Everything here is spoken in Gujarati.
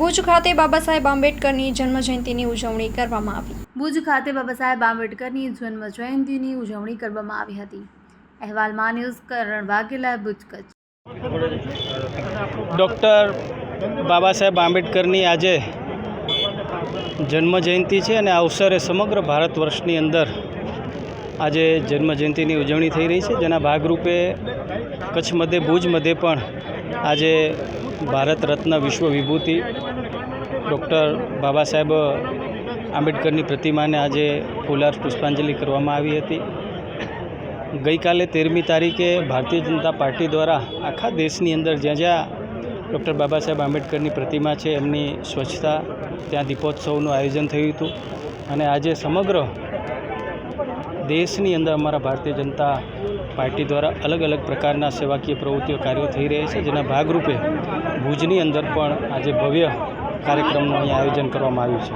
ભુજ ખાતે બાબા સાહેબ આંબેડકરની જન્મજયંતિની ઉજવણી કરવામાં આવી. ભુજ ખાતે બાબા સાહેબ આંબેડકરની જન્મ જયંતિની ઉજવણી કરવામાં આવી હતી. અહેવાલમાં ન્યૂઝ કરણ વાઘેલા ભુજ કચ્છ. ડૉક્ટર બાબા સાહેબ આંબેડકરની આજે જન્મજયંતિ છે અને આ અવસરે સમગ્ર ભારત વર્ષની અંદર આજે જન્મજયંતિની ઉજવણી થઈ રહી છે. જેના ભાગરૂપે કચ્છ મધ્ય ભુજ મધ્યે પણ આજે ભારત રત્ન વિશ્વ વિભૂતિ ડૉક્ટર બાબા સાહેબ આંબેડકરની પ્રતિમાને આજે ફૂલાર પુષ્પાંજલિ કરવામાં આવી હતી. ગઈકાલે તેરમી તારીખે ભારતીય જનતા પાર્ટી દ્વારા આખા દેશની અંદર જ્યાં જ્યાં ડૉક્ટર બાબા સાહેબ આંબેડકરની પ્રતિમા છે એમની સ્વચ્છતા, ત્યાં દીપોત્સવનું આયોજન થયું હતું. અને આજે સમગ્ર દેશની અંદર અમારા ભારતીય જનતા પાર્ટી દ્વારા અલગ અલગ પ્રકારના સેવાકીય પ્રવૃત્તિઓ કાર્યો થઈ રહ્યા છે, જેના ભાગરૂપે ભુજની અંદર પણ આજે ભવ્ય કાર્યક્રમનું અહીં આયોજન કરવામાં આવ્યું છે.